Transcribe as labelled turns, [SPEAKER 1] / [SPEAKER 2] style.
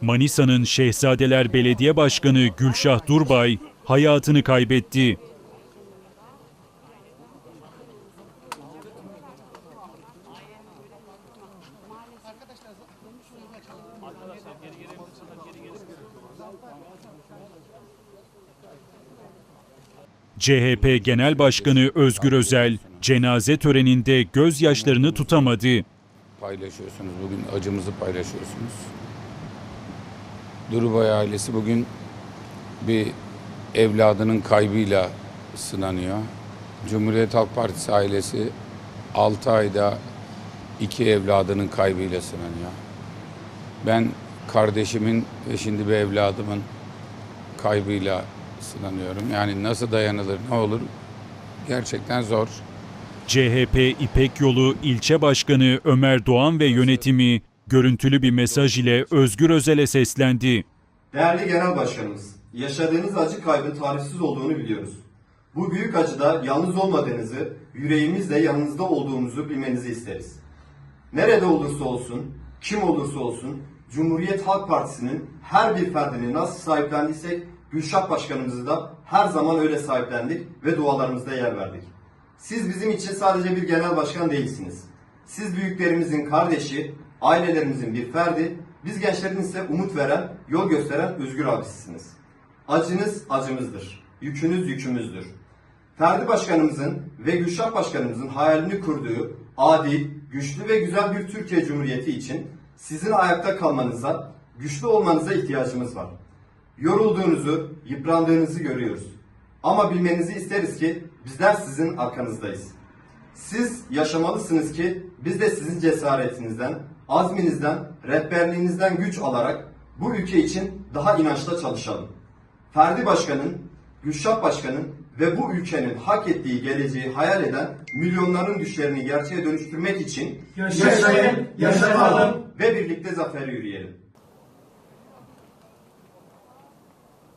[SPEAKER 1] Manisa'nın Şehzadeler Belediye Başkanı Gülşah Durbay hayatını kaybetti. CHP Genel Başkanı Özgür Özel cenaze töreninde gözyaşlarını tutamadı.
[SPEAKER 2] Paylaşıyorsunuz. Bugün acımızı paylaşıyorsunuz. Durubay ailesi bugün bir evladının kaybıyla sınanıyor. Cumhuriyet Halk Partisi ailesi 6 ayda iki evladının kaybıyla sınanıyor. Ben kardeşimin ve şimdi bir evladımın kaybıyla sınanıyorum. Yani nasıl dayanılır, ne olur gerçekten zor.
[SPEAKER 1] CHP İpek Yolu İlçe Başkanı Ömer Doğan ve yönetimi görüntülü bir mesaj ile Özgür Özel'e seslendi.
[SPEAKER 3] Değerli Genel Başkanımız, yaşadığınız acı kaybın tarifsiz olduğunu biliyoruz. Bu büyük acıda yalnız olmadığınızı, yüreğimizle yanınızda olduğumuzu bilmenizi isteriz. Nerede olursa olsun, kim olursa olsun, Cumhuriyet Halk Partisi'nin her bir ferdini nasıl sahiplendiysek, Gülşah Başkanımızı da her zaman öyle sahiplendik ve dualarımızda yer verdik. Siz bizim için sadece bir genel başkan değilsiniz. Siz büyüklerimizin kardeşi, ailelerimizin bir ferdi, biz gençlerin ise umut veren, yol gösteren özgür abisisiniz. Acınız acımızdır, yükünüz yükümüzdür. Ferdi Başkanımızın ve Gülşah Başkanımızın hayalini kurduğu adil, güçlü ve güzel bir Türkiye Cumhuriyeti için sizin ayakta kalmanıza, güçlü olmanıza ihtiyacımız var. Yorulduğunuzu, yıprandığınızı görüyoruz. Ama bilmenizi isteriz ki bizler sizin arkanızdayız. Siz yaşamalısınız ki biz de sizin cesaretinizden, azminizden, rehberliğinizden güç alarak bu ülke için daha inançla çalışalım. Ferdi Başkan'ın, Gülşah Başkan'ın ve bu ülkenin hak ettiği geleceği hayal eden milyonların düşlerini gerçeğe dönüştürmek için
[SPEAKER 4] Yaşayın, yaşatalım.
[SPEAKER 3] ve birlikte zafere yürüyelim.